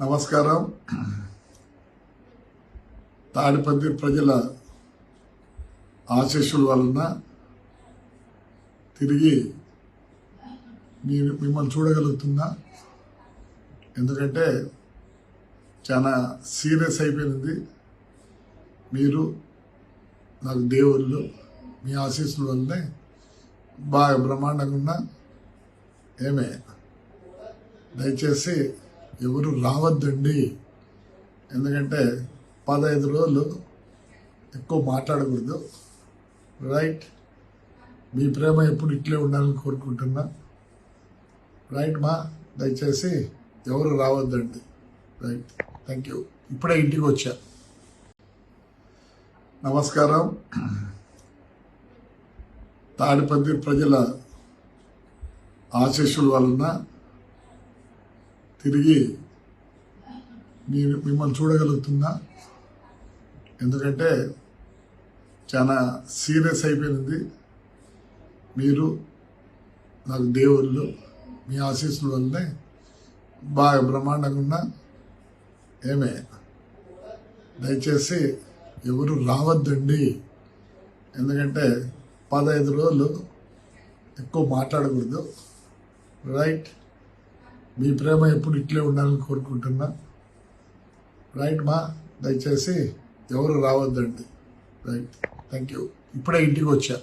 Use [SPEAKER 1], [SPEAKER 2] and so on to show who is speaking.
[SPEAKER 1] నమస్కారం. తాడిపత్రి ప్రజల ఆశీస్సుల వలన తిరిగి మీ మిమ్మల్ని చూడగలుగుతున్నా. ఎందుకంటే చాలా సీరియస్ అయిపోయింది. మీరు నాకు దేవుళ్ళు మీ ఆశీస్సుల వల్లనే బాగా బ్రహ్మాండంగా ఉన్నా. ఏమే దయచేసి ఎవరు రావద్దండి. ఎందుకంటే పదహైదు రోజులు ఎక్కువ మాట్లాడకూడదు. రైట్ మీ ప్రేమ ఎప్పుడు ఇట్లే ఉండాలని కోరుకుంటున్నా. రైట్ మా? దయచేసి ఎవరు రావద్దండి. రైట్ థ్యాంక్ యూ ఇప్పుడే ఇంటికి వచ్చా. నమస్కారం. తాడిపత్రి ప్రజల ఆశీస్సుల వలన తిరిగి మీరు మిమ్మల్ని చూడగలుగుతుందా? ఎందుకంటే చాలా సీరియస్ అయిపోయింది. మీరు నాకు దేవుళ్ళు మీ ఆశీస్సుల వల్లనే బాగా బ్రహ్మాండంగా ఉన్నా. ఏమే? దయచేసి ఎవరు రావద్దండి. ఎందుకంటే పదహైదు రోజులు ఎక్కువ మాట్లాడకూడదు. రైట్? మీ ప్రేమ ఎప్పుడు ఇట్లే ఉండాలని కోరుకుంటున్నా. రైట్ మా? దయచేసి ఎవరు రావద్దండి. రైట్ థ్యాంక్ యూ ఇప్పుడే ఇంటికి వచ్చా.